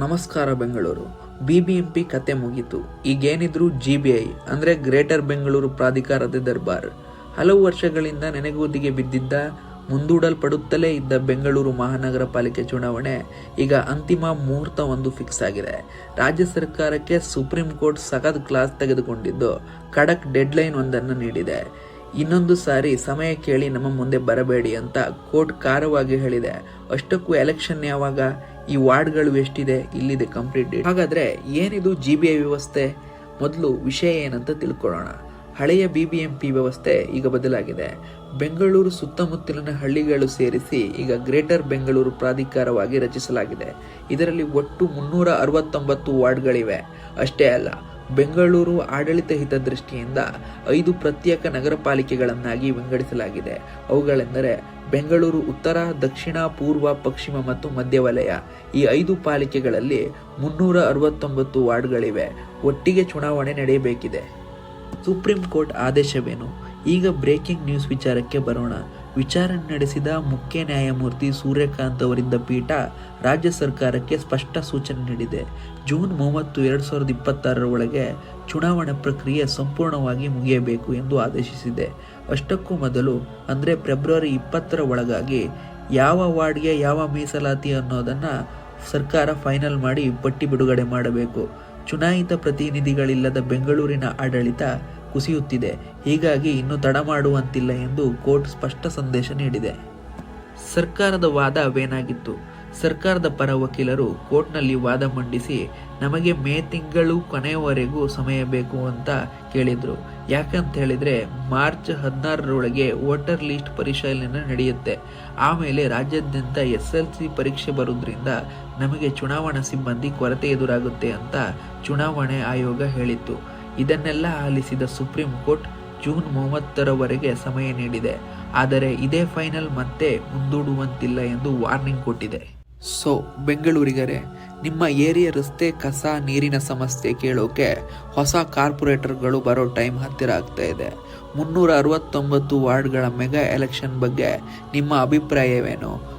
ನಮಸ್ಕಾರ ಬೆಂಗಳೂರು. ಬಿಬಿಎಂಪಿ ಕತೆ ಮುಗೀತು. ಈಗೇನಿದ್ರು ಜಿ ಬಿ ಐ, ಅಂದರೆ ಗ್ರೇಟರ್ ಬೆಂಗಳೂರು ಪ್ರಾಧಿಕಾರದ ದರ್ಬಾರ್. ಹಲವು ವರ್ಷಗಳಿಂದ ನೆನೆಗೂದಿಗೆ ಬಿದ್ದಿದ್ದ, ಮುಂದೂಡಲ್ಪಡುತ್ತಲೇ ಇದ್ದ ಬೆಂಗಳೂರು ಮಹಾನಗರ ಪಾಲಿಕೆ ಚುನಾವಣೆ ಈಗ ಅಂತಿಮ ಮುಹೂರ್ತ ಒಂದು ಫಿಕ್ಸ್ ಆಗಿದೆ. ರಾಜ್ಯ ಸರ್ಕಾರಕ್ಕೆ ಸುಪ್ರೀಂ ಕೋರ್ಟ್ ಸಖತ್ ಕ್ಲಾಸ್ ತೆಗೆದುಕೊಂಡಿದ್ದು, ಖಡಕ್ ಡೆಡ್ಲೈನ್ ಒಂದನ್ನು ನೀಡಿದೆ. ಇನ್ನೊಂದು ಸಾರಿ ಸಮಯ ಕೇಳಿ ನಮ್ಮ ಮುಂದೆ ಬರಬೇಡಿ ಅಂತ ಕೋರ್ಟ್ ಖಾರವಾಗಿ ಹೇಳಿದೆ. ಅಷ್ಟಕ್ಕೂ ಎಲೆಕ್ಷನ್ ಯಾವಾಗ? ಈ ವಾರ್ಡ್ಗಳು ಎಷ್ಟಿದೆ, ಇಲ್ಲಿದೆ ಕಂಪ್ಲೀಟ್ ಹಾಗಾದ್ರೆ ಏನಿದು ಜಿ ಬಿ ಐ ವ್ಯವಸ್ಥೆ? ಮೊದಲು ವಿಷಯ ಏನಂತ ತಿಳ್ಕೊಳ್ಳೋಣ. ಹಳೆಯ ಬಿ ಬಿ ಎಂ ಪಿ ವ್ಯವಸ್ಥೆ ಈಗ ಬದಲಾಗಿದೆ. ಬೆಂಗಳೂರು ಸುತ್ತಮುತ್ತಲಿನ ಹಳ್ಳಿಗಳು ಸೇರಿಸಿ ಈಗ ಗ್ರೇಟರ್ ಬೆಂಗಳೂರು ಪ್ರಾಧಿಕಾರವಾಗಿ ರಚಿಸಲಾಗಿದೆ. ಇದರಲ್ಲಿ ಒಟ್ಟು ಮುನ್ನೂರ ಅರವತ್ತೊಂಬತ್ತು ವಾರ್ಡ್ಗಳಿವೆ. ಅಷ್ಟೇ ಅಲ್ಲ ಬೆಂಗಳೂರು ಆಡಳಿತ ಹಿತದೃಷ್ಟಿಯಿಂದ ಐದು ಪ್ರತ್ಯೇಕ ನಗರ ಪಾಲಿಕೆಗಳನ್ನಾಗಿ ವಿಂಗಡಿಸಲಾಗಿದೆ. ಅವುಗಳೆಂದರೆ ಬೆಂಗಳೂರು ಉತ್ತರ, ದಕ್ಷಿಣ, ಪೂರ್ವ, ಪಶ್ಚಿಮ ಮತ್ತು ಮಧ್ಯ ವಲಯ. ಈ ಐದು ಪಾಲಿಕೆಗಳಲ್ಲಿ ಮುನ್ನೂರ ಅರವತ್ತೊಂಬತ್ತು ವಾರ್ಡ್ಗಳಿವೆ. ಒಟ್ಟಿಗೆ ಚುನಾವಣೆ ನಡೆಯಬೇಕಿದೆ. ಸುಪ್ರೀಂ ಕೋರ್ಟ್ ಆದೇಶವೇನು? ಈಗ ಬ್ರೇಕಿಂಗ್ ನ್ಯೂಸ್ ವಿಚಾರಕ್ಕೆ ಬರೋಣ. ವಿಚಾರಣೆ ನಡೆಸಿದ ಮುಖ್ಯ ನ್ಯಾಯಮೂರ್ತಿ ಸೂರ್ಯಕಾಂತ್ ಅವರಿದ್ದ ಪೀಠ ರಾಜ್ಯ ಸರ್ಕಾರಕ್ಕೆ ಸ್ಪಷ್ಟ ಸೂಚನೆ ನೀಡಿದೆ. ಜೂನ್ ಮೂವತ್ತು, ಎರಡು ಸಾವಿರದ ಇಪ್ಪತ್ತಾರರ ಒಳಗೆ ಚುನಾವಣೆ ಪ್ರಕ್ರಿಯೆ ಸಂಪೂರ್ಣವಾಗಿ ಮುಗಿಯಬೇಕು ಎಂದು ಆದೇಶಿಸಿದೆ. ಅಷ್ಟಕ್ಕೂ ಮೊದಲು, ಅಂದರೆ ಫೆಬ್ರವರಿ ಇಪ್ಪತ್ತರ ಒಳಗಾಗಿ ಯಾವ ವಾರ್ಡ್ಗೆ ಯಾವ ಮೀಸಲಾತಿ ಅನ್ನೋದನ್ನು ಸರ್ಕಾರ ಫೈನಲ್ ಮಾಡಿ ಪಟ್ಟಿ ಬಿಡುಗಡೆ ಮಾಡಬೇಕು. ಚುನಾಯಿತ ಪ್ರತಿನಿಧಿಗಳಿಲ್ಲದ ಬೆಂಗಳೂರಿನ ಆಡಳಿತ ಕುಸಿಯುತ್ತಿದೆ. ಹೀಗಾಗಿ ಇನ್ನು ತಡ ಮಾಡುವಂತಿಲ್ಲ ಎಂದು ಕೋರ್ಟ್ ಸ್ಪಷ್ಟ ಸಂದೇಶ ನೀಡಿದೆ. ಸರ್ಕಾರದ ವಾದವೇನಾಗಿತ್ತು ಸರ್ಕಾರದ ಪರ ವಕೀಲರು ಕೋರ್ಟ್ನಲ್ಲಿ ವಾದ ಮಂಡಿಸಿ, ನಮಗೆ ಮೇ ತಿಂಗಳು ಕೊನೆಯವರೆಗೂ ಸಮಯ ಬೇಕು ಅಂತ ಕೇಳಿದ್ರು. ಯಾಕಂತ ಹೇಳಿದ್ರೆ, ಮಾರ್ಚ್ ಹದಿನಾರರೊಳಗೆ ವೋಟರ್ ಲಿಸ್ಟ್ ಪರಿಶೀಲನೆ ನಡೆಯುತ್ತೆ. ಆಮೇಲೆ ರಾಜ್ಯಾದ್ಯಂತ ಎಸ್ ಎಲ್ ಸಿ ಪರೀಕ್ಷೆ ಬರೋದ್ರಿಂದ ನಮಗೆ ಚುನಾವಣಾ ಸಿಬ್ಬಂದಿ ಕೊರತೆ ಎದುರಾಗುತ್ತೆ ಅಂತ ಚುನಾವಣೆ ಆಯೋಗ ಹೇಳಿತ್ತು. ಇದನ್ನೆಲ್ಲ ಆಲಿಸಿದ ಸುಪ್ರೀಂ ಕೋರ್ಟ್ ಜೂನ್ ಮೂವತ್ತರವರೆಗೆ ಸಮಯ ನೀಡಿದೆ. ಆದರೆ ಇದೇ ಫೈನಲ್ ಮತ್ತೆ ಮುಂದೂಡುವಂತಿಲ್ಲ ಎಂದು ವಾರ್ನಿಂಗ್ ಕೊಟ್ಟಿದೆ. ಸೊ, ಬೆಂಗಳೂರಿಗರೇ, ನಿಮ್ಮ ಏರಿಯಾ ರಸ್ತೆ, ಕಸ, ನೀರಿನ ಸಮಸ್ಯೆ ಕೇಳೋಕೆ ಹೊಸ ಕಾರ್ಪೊರೇಟರ್ಗಳು ಬರೋ ಟೈಮ್ ಹತ್ತಿರ ಆಗ್ತಾ ಇದೆ. ಮುನ್ನೂರ ಅರವತ್ತೊಂಬತ್ತು ವಾರ್ಡ್ಗಳ ಮೆಗಾ ಎಲೆಕ್ಷನ್ ಬಗ್ಗೆ ನಿಮ್ಮ ಅಭಿಪ್ರಾಯವೇನು?